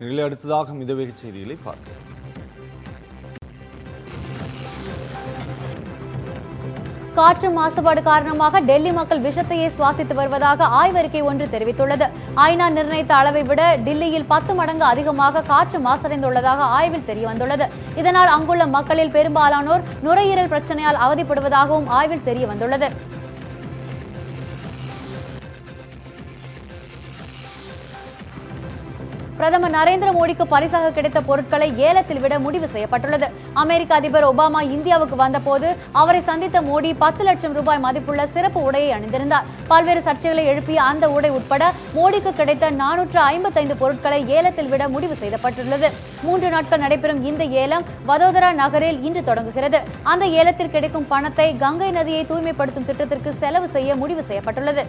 நிலை அடுத்ததாக மிதவேக செய்திகளை பார்ப்போம் காற்று மாசுபாடு காரணமாக டெல்லி மக்கள் விஷத்தையே சுவாசித்து வருவதாக ஆய்வறிக்கை ஒன்று தெரிவித்துள்ளது ஐநா நிர்ணயித்த அளவை விட டில்லியில் பத்து மடங்கு அதிகமாக காற்று மாசடைந்துள்ளதாக ஆய்வில் தெரியவந்துள்ளது இதனால் அங்குள்ள மக்களில் பெரும்பாலானோர் நுரையீரல் பிரச்சனையால் அவதிப்படுவதாகவும் ஆய்வில் தெரியவந்துள்ளது பிரதமர் நரேந்திர மோடிக்கு பரிசாக கிடைத்த பொருட்களை ஏலத்தில் விட முடிவு செய்யப்பட்டுள்ளது. அமெரிக்க அதிபர் ஒபாமா இந்தியாவுக்கு வந்தபோது அவரை சந்தித்த மோடி பத்து லட்சம் ரூபாய் மதிப்புள்ள சிறப்பு உடையை அணிந்திருந்தார். பல்வேறு சர்ச்சைகளை எழுப்பிய அந்த உடை உட்பட மோடிக்கு கிடைத்த நானூற்று ஐம்பத்தைந்து பொருட்களை ஏலத்தில் விட முடிவு செய்யப்பட்டுள்ளது மூன்று நாட்கள் நடைபெறும் இந்த ஏலம் வதோதரா நகரில் இன்று தொடங்குகிறது. அந்த ஏலத்தில் கிடைக்கும் பணத்தை கங்கை நதியை தூய்மைப்படுத்தும் திட்டத்திற்கு செலவு செய்ய முடிவு செய்யப்பட்டுள்ளது.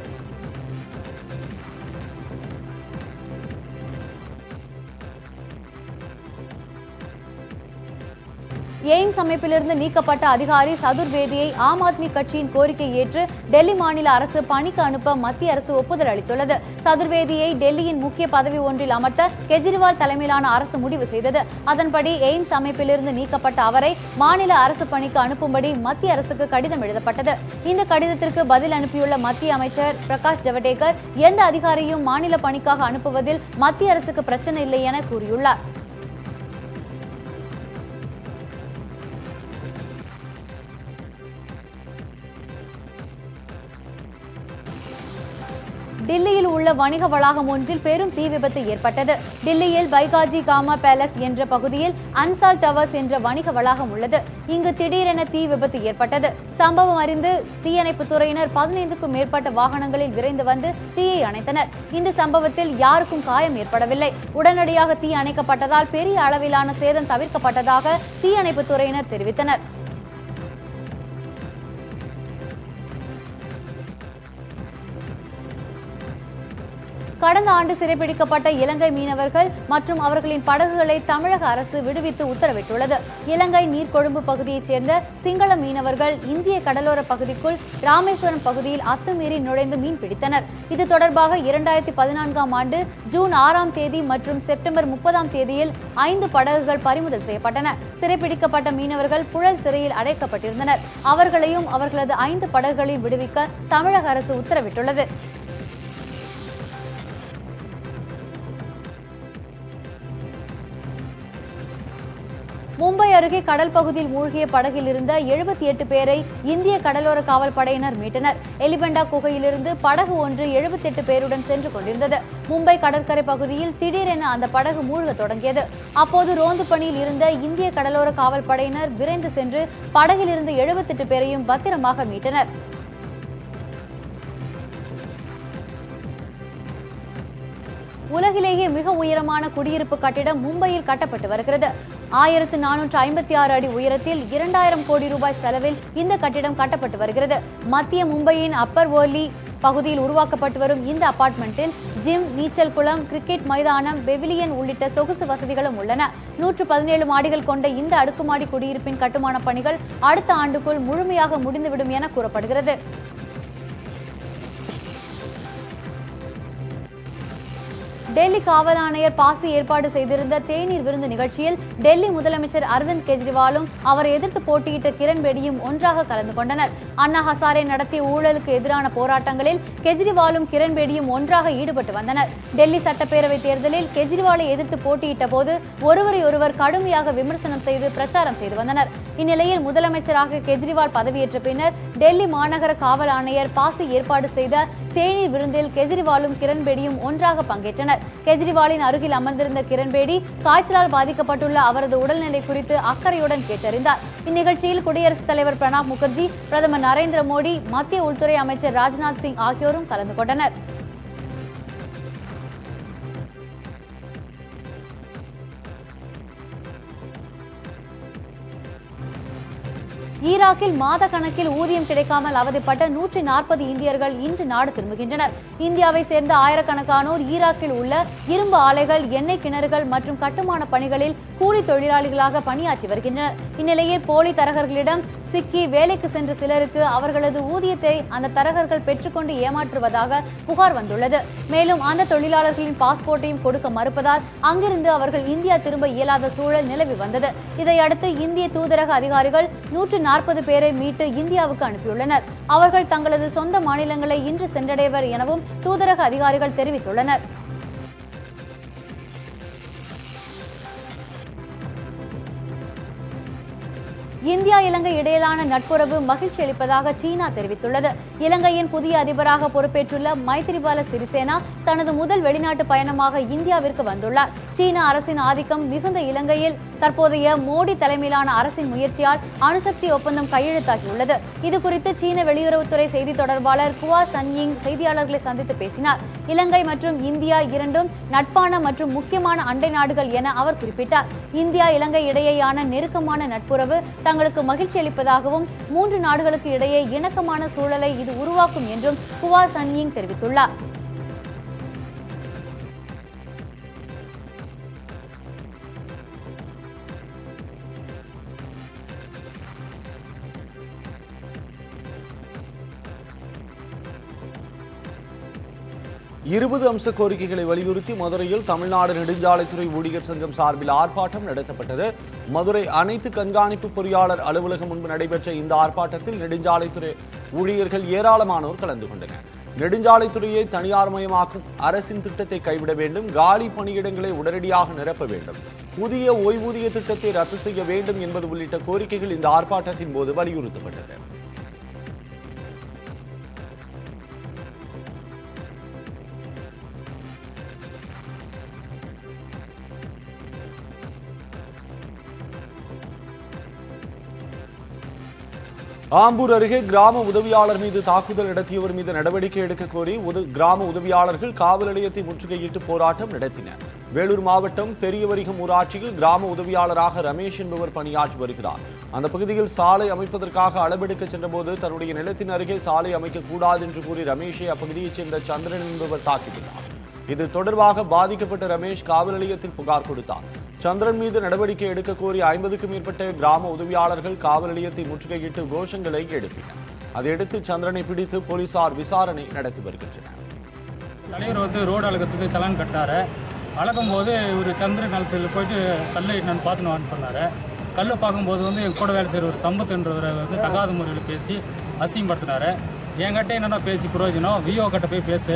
எய்ம்ஸ் அமைப்பிலிருந்து நீக்கப்பட்ட அதிகாரி சதுர்வேதியை ஆம் ஆத்மி கட்சியின் கோரிக்கை ஏற்று டெல்லி மாநில அரசு பணிக்கு அனுப்ப மத்திய அரசு ஒப்புதல் அளித்துள்ளது. சதுர்வேதியை டெல்லியின் முக்கிய பதவி ஒன்றில் அமர்த்த கெஜ்ரிவால் தலைமையிலான அரசு முடிவு செய்தது. அதன்படி எய்ம்ஸ் அமைப்பிலிருந்து நீக்கப்பட்ட அவரை மாநில அரசு பணிக்கு அனுப்பும்படி மத்திய அரசுக்கு கடிதம் எழுதப்பட்டது. இந்த கடிதத்திற்கு பதில் அனுப்பியுள்ள மத்திய அமைச்சர் பிரகாஷ் ஜவடேகர் எந்த அதிகாரியும் மாநில பணிக்காக அனுப்புவதில் மத்திய அரசுக்கு பிரச்சனை இல்லை என கூறியுள்ளார். டில்லியில் உள்ள வணிக வளாகம் ஒன்றில் பெரும் தீ விபத்து ஏற்பட்டது. டில்லியில் பைகாஜி காமா பேலஸ் என்ற பகுதியில் அன்சால் டவர்ஸ் என்ற வணிக வளாகம் உள்ளது. இங்கு திடீரென தீ விபத்து ஏற்பட்டது. சம்பவம் அறிந்து தீயணைப்பு துறையினர் பதினைந்துக்கும் மேற்பட்ட வாகனங்களில் விரைந்து வந்து தீயை அணைத்தனர். இந்த சம்பவத்தில் யாருக்கும் காயம் ஏற்படவில்லை. உடனடியாக தீ அணைக்கப்பட்டதால் பெரிய அளவிலான சேதம் தவிர்க்கப்பட்டதாக தீயணைப்பு துறையினர் தெரிவித்தனர். கடந்த ஆண்டு சிறைபிடிக்கப்பட்ட இலங்கை மீனவர்கள் மற்றும் அவர்களின் படகுகளை தமிழக அரசு விடுவித்து உத்தரவிட்டுள்ளது. இலங்கை நீர்கொழும்பு பகுதியைச் சேர்ந்த சிங்கள மீனவர்கள் இந்திய கடலோர பகுதிக்குள் ராமேஸ்வரம் பகுதியில் அத்துமீறி நுழைந்து மீன் பிடித்தனர். இது தொடர்பாக இரண்டாயிரத்தி பதினான்காம் ஆண்டு ஜூன் ஆறாம் தேதி மற்றும் செப்டம்பர் முப்பதாம் தேதியில் ஐந்து படகுகள் பறிமுதல் செய்யப்பட்டன. சிறைபிடிக்கப்பட்ட மீனவர்கள் புழல் சிறையில் அடைக்கப்பட்டிருந்தனர். அவர்களையும் அவர்களது ஐந்து படகுகளையும் விடுவிக்க தமிழக அரசு உத்தரவிட்டுள்ளது. மும்பை அருகே கடல் பகுதியில் மூழ்கிய படகில் இருந்த எழுபத்தி எட்டு பேரை இந்திய கடலோர காவல் படையினர் மீட்டனர். எலிபெண்டா குகையிலிருந்து படகு ஒன்று எழுபத்தி எட்டு பேருடன் சென்று கொண்டிருந்தது. மும்பை கடற்கரை பகுதியில் திடீரென அந்த படகு மூழ்க தொடங்கியது. அப்போது ரோந்து பணியில் இருந்த இந்திய கடலோர காவல் படையினர் விரைந்து சென்று படகில் இருந்த எழுபத்தெட்டு பேரையும் பத்திரமாக மீட்டனர். உலகிலேயே மிக உயரமான குடியிருப்பு கட்டிடம் மும்பையில் கட்டப்பட்டு வருகிறது. ஆயிரத்து நானூற்று ஐம்பத்தி ஆறு அடி உயரத்தில் இரண்டாயிரம் கோடி ரூபாய் செலவில் இந்த கட்டிடம் கட்டப்பட்டு வருகிறது. மத்திய மும்பையின் அப்பர் ஓர்லி பகுதியில் உருவாக்கப்பட்டு வரும் இந்த அபார்ட்மெண்ட்டில் ஜிம் நீச்சல் குளம் கிரிக்கெட் மைதானம் பெவிலியன் உள்ளிட்ட சொகுசு வசதிகளும் உள்ளன. நூற்று பதினேழு மாடிகள் கொண்ட இந்த அடுக்குமாடி குடியிருப்பின் கட்டுமான பணிகள் அடுத்த ஆண்டுக்குள் முழுமையாக முடிந்துவிடும் என கூறப்படுகிறது. டெல்லி காவல் ஆணையர் பாசி ஏற்பாடு செய்திருந்த தேநீர் விருந்து நிகழ்ச்சியில் டெல்லி முதலமைச்சர் அரவிந்த் கெஜ்ரிவாலும் அவரை எதிர்த்து போட்டியிட்ட கிரண் பேடியும் ஒன்றாக கலந்து கொண்டனர். அண்ணா ஹசாரே நடத்திய ஊழலுக்கு எதிரான போராட்டங்களில் கெஜ்ரிவாலும் கிரண் பேடியும் ஒன்றாக ஈடுபட்டு வந்தனர். டெல்லி சட்டப்பேரவை தேர்தலில் கெஜ்ரிவாலை எதிர்த்து போட்டியிட்ட போது ஒருவரை ஒருவர் கடுமையாக விமர்சனம் செய்து பிரச்சாரம் செய்து வந்தனர். இந்நிலையில் முதலமைச்சராக கெஜ்ரிவால் பதவியேற்ற பின்னர் டெல்லி மாநகர காவல் ஆணையர் பாசி ஏற்பாடு செய்த தேநீர் விருந்தில் கெஜ்ரிவாலும் கிரண்பேடியும் ஒன்றாக பங்கேற்றனர். கெஜ்ரிவாலின் அருகில் அமர்ந்திருந்த கிரண்பேடி காய்ச்சலால் பாதிக்கப்பட்டுள்ள அவரது உடல்நிலை குறித்து அக்கறையுடன் கேட்டறிந்தார். இந்நிகழ்ச்சியில் குடியரசுத் தலைவர் பிரணாப் முகர்ஜி பிரதமர் நரேந்திர மோடி மத்திய உள்துறை அமைச்சர் ராஜ்நாத் சிங் ஆகியோரும் கலந்து கொண்டனர். ஈராக்கில் மாத கணக்கில் ஊதியம் கிடைக்காமல் அவதிப்பட்ட நூற்றி நாற்பது இந்தியர்கள் இன்று நாடு திரும்புகின்றனர். இந்தியாவை சேர்ந்த ஆயிரக்கணக்கானோர் ஈராக்கில் உள்ள இரும்பு ஆலைகள் எண்ணெய் கிணறுகள் மற்றும் கட்டுமான பணிகளில் கூலி தொழிலாளிகளாக பணியாற்றி வருகின்றனர். இந்நிலையில் போலி தரகர்களிடம் சிக்கி வேலைக்கு சென்ற சிலருக்கு அவர்களது ஊதியத்தை அந்த தரகர்கள் பெற்றுக்கொண்டு ஏமாற்றுவதாக புகார் வந்துள்ளது. மேலும் அந்த தொழிலாளர்களின் பாஸ்போர்ட்டையும் கொடுக்க மறுப்பதால் அங்கிருந்து அவர்கள் இந்தியா திரும்ப இயலாத சூழல் நிலவி வந்தது. இதையடுத்து இந்திய தூதரக அதிகாரிகள் நூற்று நாற்பது பேரை மீட்டு இந்தியாவுக்கு அனுப்பியுள்ளனர். அவர்கள் தங்களது சொந்த மாநிலங்களை இன்று சென்றடைவர் எனவும் தூதரக அதிகாரிகள் தெரிவித்துள்ளனர். இந்தியா இலங்கை இடையிலான நட்புறவு மகிழ்ச்சி அளிப்பதாக சீனா தெரிவித்துள்ளது. இலங்கையின் புதிய அதிபராக பொறுப்பேற்றுள்ள மைத்திரிபால சிறிசேனா தனது முதல் வெளிநாட்டு பயணமாக இந்தியாவிற்கு வந்துள்ளார். சீன அரசின் ஆதிக்கம் மிகுந்த இலங்கையில் தற்போதைய மோடி தலைமையிலான அரசின் முயற்சியால் அணுசக்தி ஒப்பந்தம் கையெழுத்தாகியுள்ளது. இது குறித்து சீன வெளியுறவுத்துறை செய்தி தொடர்பாளர் குவா சன்யிங் செய்தியாளர்களை சந்தித்து பேசினார். இலங்கை மற்றும் இந்தியா இரண்டும் நட்பான மற்றும் முக்கியமான அண்டை நாடுகள் என அவர் குறிப்பிட்டார். இந்தியா இலங்கை இடையேயான நெருக்கமான நட்புறவு தங்களுக்கு மகிழ்ச்சி அளிப்பதாகவும் மூன்று நாடுகளுக்கு இடையே இணக்கமான சூழலை இது உருவாக்கும் என்றும் குவா சன்யிங் தெரிவித்துள்ளார். இருபது அம்ச கோரிக்கைகளை வலியுறுத்தி மதுரையில் தமிழ்நாடு நெடுஞ்சாலைத்துறை ஊழியர் சங்கம் சார்பில் ஆர்ப்பாட்டம் நடத்தப்பட்டது. மதுரை அனைத்து கண்காணிப்பு பொறியாளர் அலுவலகம் முன்பு நடைபெற்ற இந்த ஆர்ப்பாட்டத்தில் நெடுஞ்சாலைத்துறை ஊழியர்கள் ஏராளமானோர் கலந்து கொண்டனர். நெடுஞ்சாலைத்துறையை தனியார்மயமாக்கும் அரசின் திட்டத்தை கைவிட வேண்டும். காலி பணியிடங்களை உடனடியாக நிரப்ப வேண்டும். புதிய ஓய்வூதிய திட்டத்தை ரத்து செய்ய வேண்டும் என்பது உள்ளிட்ட கோரிக்கைகள் இந்த ஆர்ப்பாட்டத்தின் போது வலியுறுத்தப்பட்டது. ஆம்பூர் அருகே கிராம உதவியாளர் மீது தாக்குதல் நடத்தியவர் மீது நடவடிக்கை எடுக்க கோரி உத- கிராம உதவியாளர்கள் காவல் நிலையத்தை முற்றுகையிட்டு போராட்டம் நடத்தினர். வேலூர் மாவட்டம் பெரியவரிகம் ஊராட்சியில் கிராம உதவியாளராக ரமேஷ் என்பவர் பணியாற்றி வருகிறார். அந்த பகுதியில் சாலை அமைப்பதற்காக அளவெடுக்க சென்றபோது தன்னுடைய நிலத்தின் அருகே சாலை அமைக்கக்கூடாது என்று கூறி ரமேஷை அப்பகுதியைச் சேர்ந்த சந்திரன் என்பவர் தாக்கிவிட்டார். இது தொடர்பாக பாதிக்கப்பட்ட ரமேஷ் காவல் நிலையத்தில் புகார் கொடுத்தார். சந்திரன் மீது நடவடிக்கை எடுக்க கோரி ஐம்பதுக்கும் மேற்பட்ட கிராம உதவியாளர்கள் காவல் நிலையத்தை முற்றுகையிட்டு கோஷங்களை எழுப்பினர். அதையடுத்து சந்திரனை பிடித்து போலீசார் விசாரணை நடத்தி வருகின்றனர். தலைவர் வந்து ரோடு அழகத்துக்கு சலான் கட்டினாரு அழகும் போது இவர் சந்திர நிலத்தில் போயிட்டு கல்லை நான் பார்த்துன்னு சொன்னார். கல் பார்க்கும்போது வந்து என் கூட வேலை செய்கிற ஒரு சம்பத்துன்றவரை வந்து தகாத முறையில் பேசி அசிங்கப்படுத்தினாரு. என்கிட்ட என்னென்ன பேசி பிரயோஜனம்? விஓ கிட்ட போய் பேசு.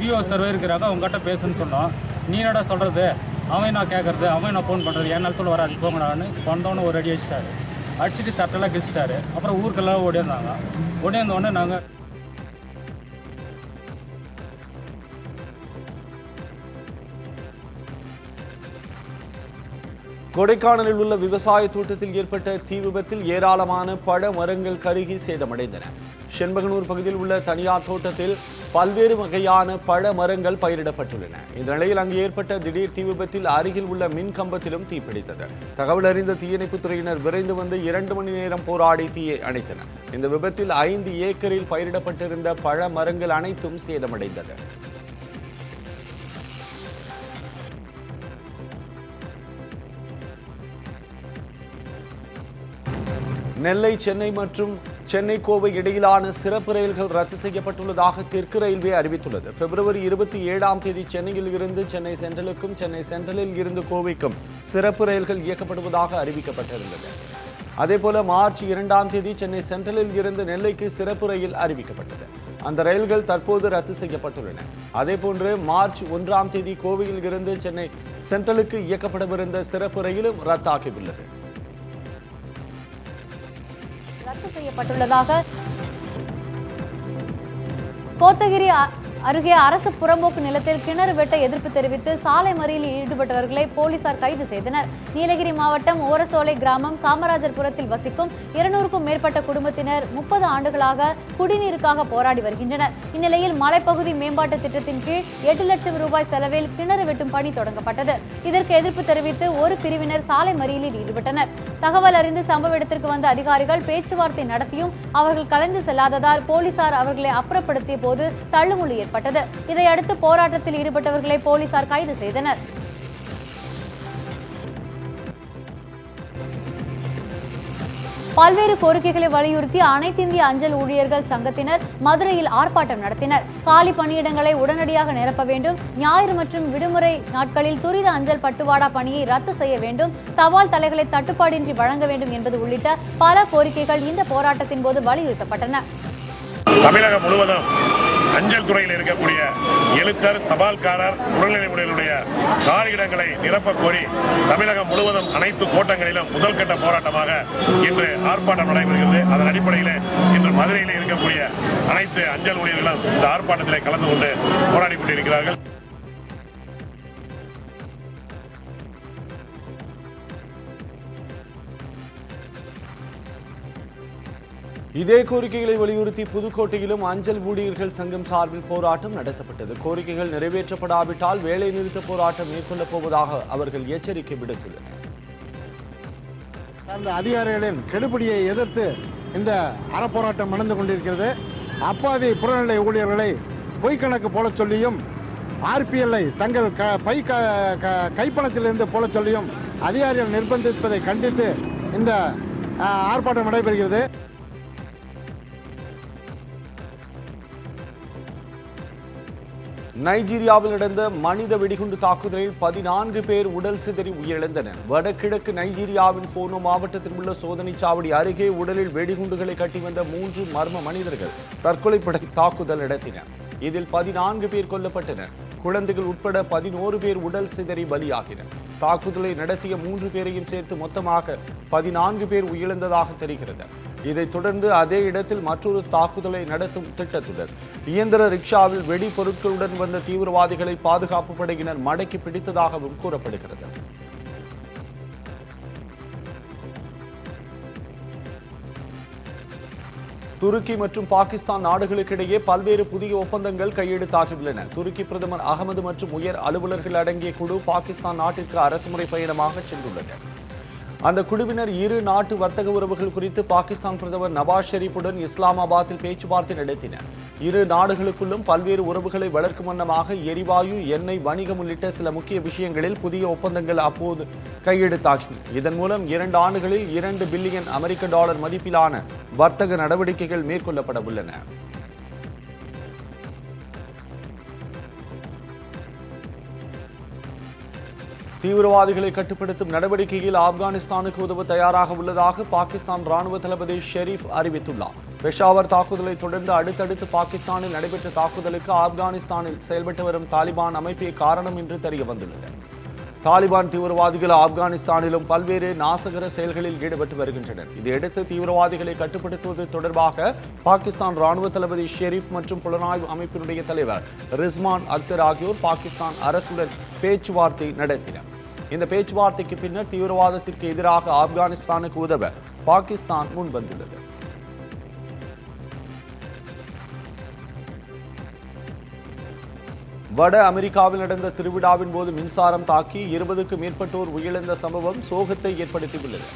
விஓ சர்வே இருக்கிறாங்க உங்ககிட்ட பேசுன்னு சொன்னோம். நீ என்னடா சொல்கிறது அவன் நான் கேட்குறது அவன் நான் ஃபோன் பண்ணுறது என் நிலத்துல வராது. போங்கடான்னு வந்தவொடனே ஒரு அடி அடிச்சிட்டாரு அடிச்சுட்டு சட்டெல்லாம் கிழிச்சிட்டாரு. அப்புறம் ஊருக்கெல்லாம் ஓடியிருந்தாங்க ஓடியிருந்தோடனே நாங்கள் கொடைக்கானலில் உள்ள விவசாய தோட்டத்தில் ஏற்பட்ட தீ விபத்தில் ஏராளமான பழ மரங்கள் கருகி சேதமடைந்தன. செண்பகனூர் பகுதியில் உள்ள தனியார் தோட்டத்தில் பல்வேறு வகையான பழ மரங்கள் பயிரிடப்பட்டுள்ளன. இந்த நிலையில் அங்கு ஏற்பட்ட திடீர் தீ விபத்தில் அருகில் உள்ள மின் கம்பத்திலும் தீப்பிடித்தது தகவல் அறிந்த தீயணைப்புத் துறையினர் விரைந்து வந்து இரண்டு மணி நேரம் போராடி தீயை அணைத்தனர். இந்த விபத்தில் ஐந்து ஏக்கரில் பயிரிடப்பட்டிருந்த பழ மரங்கள் அனைத்தும் சேதமடைந்தது. நெல்லை சென்னை மற்றும் சென்னை கோவை இடையிலான சிறப்பு ரயில்கள் ரத்து செய்யப்பட்டுள்ளதாக தெற்கு ரயில்வே அறிவித்துள்ளது. பிப்ரவரி இருபத்தி ஏழாம் தேதி சென்னையில் இருந்து சென்னை சென்ட்ரலுக்கும் சென்னை சென்ட்ரலில் இருந்து கோவைக்கும் சிறப்பு ரயில்கள் இயக்கப்படுவதாக அறிவிக்கப்பட்டிருந்தது. அதேபோல மார்ச் இரண்டாம் தேதி சென்னை சென்ட்ரலில் இருந்து நெல்லைக்கு சிறப்பு ரயில் அறிவிக்கப்பட்டது. அந்த ரயில்கள் தற்போது ரத்து செய்யப்பட்டுள்ளன. அதேபோன்று மார்ச் ஒன்றாம் தேதி கோவையில் இருந்து சென்னை சென்ட்ரலுக்கு இயக்கப்படவிருந்த சிறப்பு ரயிலும் ரத்தாகியுள்ளது. செய்யப்பட்டுள்ளதாக கோத்தகிரி அருகே அரசு புறம்போக்கு நிலத்தில் கிணறு வெட்ட எதிர்ப்பு தெரிவித்து சாலை மறியலில் ஈடுபட்டவர்களை போலீசார் கைது செய்தனர். நீலகிரி மாவட்டம் ஓரசோலை கிராமம் காமராஜர்புரத்தில் வசிக்கும் இருநூறுக்கும் மேற்பட்ட குடும்பத்தினர் முப்பது ஆண்டுகளாக குடிநீருக்காக போராடி வருகின்றனர். இந்நிலையில் மலைப்பகுதி மேம்பாட்டு திட்டத்தின் கீழ் எட்டு லட்சம் ரூபாய் செலவில் கிணறு வெட்டும் பணி தொடங்கப்பட்டது. இதற்கு எதிர்ப்பு தெரிவித்து ஒரு பிரிவினர் சாலை மறியலில் ஈடுபட்டனர். தகவல் அறிந்து சம்பவ இடத்திற்கு வந்த அதிகாரிகள் பேச்சுவார்த்தை நடத்தியும் அவர்கள் கலந்து செல்லாததால் போலீசார் அவர்களை அப்புறப்படுத்திய போது தள்ளுமுள்ளு ஏற்பட்டது. இதையடுத்து போராட்டத்தில் ஈடுபட்டவர்களை போலீசார் கைது செய்தனர். பல்வேறு கோரிக்கைகளை வலியுறுத்தி அனைத்திந்திய அஞ்சல் ஊழியர்கள் சங்கத்தினர் மதுரையில் ஆர்ப்பாட்டம் நடத்தினர். காலி பணியிடங்களை உடனடியாக நிரப்ப வேண்டும். ஞாயிறு மற்றும் விடுமுறை நாட்களில் துரித அஞ்சல் பட்டுவாடா பணியை ரத்து செய்ய வேண்டும். தபால் தலைகளை தட்டுப்பாடின்றி வழங்க வேண்டும் என்பது உள்ளிட்ட பல கோரிக்கைகள் இந்த போராட்டத்தின் போது வலியுறுத்தப்பட்டன. தமிழகம் முழுவதும் அஞ்சல் துறையில் இருக்கக்கூடிய எழுத்தர் தபால்காரர் உடல்நிலை முறையினுடைய காலியிடங்களை நிரப்பக் கோரி தமிழகம் முழுவதும் அனைத்து கோட்டங்களிலும் முதல் கட்ட போராட்டமாக இன்று ஆர்ப்பாட்டம் நடைபெறுகிறது. அதன் அடிப்படையில் இன்று மதுரையில் இருக்கக்கூடிய அனைத்து அஞ்சல் ஊழியர்களும் இந்த ஆர்ப்பாட்டத்தில் கலந்து கொண்டு போராடி கொண்டிருக்கிறார்கள். இதே கோரிக்கைகளை வலியுறுத்தி புதுக்கோட்டையிலும் அஞ்சல் ஊழியர்கள் சங்கம் சார்பில் போராட்டம் நடத்தப்பட்டது. கோரிக்கைகள் நிறைவேற்றப்படாவிட்டால் வேலை நிறுத்த போராட்டம் மேற்கொள்ளப் போவதாக அவர்கள் எச்சரிக்கை விடுத்துள்ளனர். அந்த அதிகாரிகளின் கெடுபிடியை எதிர்த்து இந்த அறப்போராட்டம் நடந்து கொண்டிருக்கிறது. அப்பாவி புறநிலை ஊழியர்களை பொய்க்கணக்கு போலச் சொல்லியும் ஆர்பிஎல்ஐ தங்கள் க பை க க- கைப்பணத்திலிருந்து போலச் சொல்லியும் அதிகாரிகள் நிர்பந்திப்பதை கண்டித்து இந்த ஆர்ப்பாட்டம் நடைபெறுகிறது. நைஜீரியாவில் நடந்த மனித வெடிகுண்டு தாக்குதலில் பதினான்கு பேர் உடல் சிதறி உயிரிழந்தனர். வடகிழக்கு நைஜீரியாவின் போனோ மாவட்டத்தில் உள்ள சோதனைச்சாவடி அருகே உடலில் வெடிகுண்டுகளை கட்டி வந்த மூன்று மர்ம மனிதர்கள் தற்கொலைப்படை தாக்குதல் நடத்தினர். இதில் பதினான்கு பேர் கொல்லப்பட்டனர். குழந்தைகள் உட்பட பதினோரு பேர் உடல் சிதறி பலியாகினர். தாக்குதலை நடத்திய மூன்று பேரையும் சேர்த்து மொத்தமாக பதினான்கு பேர் உயிரிழந்ததாக தெரிகிறது. இதைத் தொடர்ந்து அதே இடத்தில் மற்றொரு தாக்குதலை நடத்தும் திட்டத்துடன் இயந்திர ரிக்ஷாவில் வெடி பொருட்களுடன் வந்த தீவிரவாதிகளை பாதுகாப்பு படையினர் மடக்கி பிடித்ததாகவும் கூறப்படுகிறது. துருக்கி மற்றும் பாகிஸ்தான் நாடுகளுக்கிடையே பல்வேறு புதிய ஒப்பந்தங்கள் கையெழுத்தாகியுள்ளன. துருக்கி பிரதமர் அகமது மற்றும் உயர் அலுவலர்கள் அடங்கிய குழு பாகிஸ்தான் நாட்டிற்கு அரசுமுறை பயணமாக சென்றுள்ளனர் அந்த குழுவினர் இரு நாட்டு வர்த்தக உறவுகள் குறித்து பாகிஸ்தான் பிரதமர் நவாஸ் ஷெரீப்புடன் இஸ்லாமாபாத்தில் பேச்சுவார்த்தை நடத்தினர். இரு நாடுகளுக்குள்ளும் பல்வேறு உறவுகளை வளர்க்கும் வண்ணமாக எரிவாயு எண்ணெய் வணிகம் உள்ளிட்ட சில முக்கிய விஷயங்களில் புதிய ஒப்பந்தங்கள் அப்போது கையெழுத்தாகின. இதன் மூலம் இரண்டு ஆண்டுகளில் இரண்டு பில்லியன் அமெரிக்க டாலர் மதிப்பிலான வர்த்தக நடவடிக்கைகள் மேற்கொள்ளப்பட உள்ளன. தீவிரவாதிகளை கட்டுப்படுத்தும் நடவடிக்கையில் ஆப்கானிஸ்தானுக்கு உதவ தயாராக உள்ளதாக பாகிஸ்தான் ராணுவ தளபதி ஷெரீப் அறிவித்துள்ளார். பெஷாவர் தாக்குதலை தொடர்ந்து அடுத்தடுத்து பாகிஸ்தானில் நடைபெற்ற தாக்குதலுக்கு ஆப்கானிஸ்தானில் செயல்பட்டு வரும் தாலிபான் அமைப்பே காரணம் என்று தெரிய வந்துள்ளது. தாலிபான் தீவிரவாதிகள் ஆப்கானிஸ்தானிலும் பல்வேறு நாசகர செயல்களில் ஈடுபட்டு வருகின்றனர். இதையடுத்து தீவிரவாதிகளை கட்டுப்படுத்துவது தொடர்பாக பாகிஸ்தான் ராணுவ தளபதி ஷெரீப் மற்றும் புலனாய்வு அமைப்பினுடைய தலைவர் ரிஸ்மான் அக்தர் ஆகியோர் பாகிஸ்தான் அரசுடன் பேச்சுவார்த்தை நடத்தினர். இந்த பேச்சுவார்த்தைக்கு பின்னர் தீவிரவாதத்திற்கு எதிராக ஆப்கானிஸ்தானுக்கு உதவ பாகிஸ்தான் முன்வந்துள்ளது. வட அமெரிக்காவில் நடந்த திருவிழாவின் போது மின்சாரம் தாக்கி இருபதுக்கும் மேற்பட்டோர் உயிரிழந்த சம்பவம் சோகத்தை ஏற்படுத்தியுள்ளது.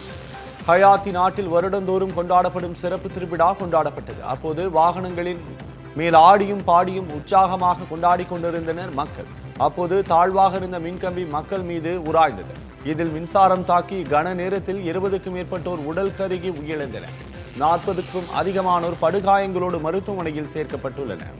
ஹயாத்தி நாட்டில் வருடந்தோறும் கொண்டாடப்படும் சிறப்பு திருவிழா கொண்டாடப்பட்டது. அப்போது வாகனங்களின் மேல் ஆடியும் பாடியும் உற்சாகமாக கொண்டாடி கொண்டிருந்தனர் மக்கள். அப்போது தாழ்வாக இருந்த மின்கம்பி மக்கள் மீது உராய்ந்தது. இதில் மின்சாரம் தாக்கி கன நேரத்தில் இருபதுக்கும் மேற்பட்டோர் உடல் கருகி உயிரிழந்தனர். நாற்பதுக்கும் அதிகமானோர் படுகாயங்களோடு மருத்துவமனையில் சேர்க்கப்பட்டுள்ளனர்.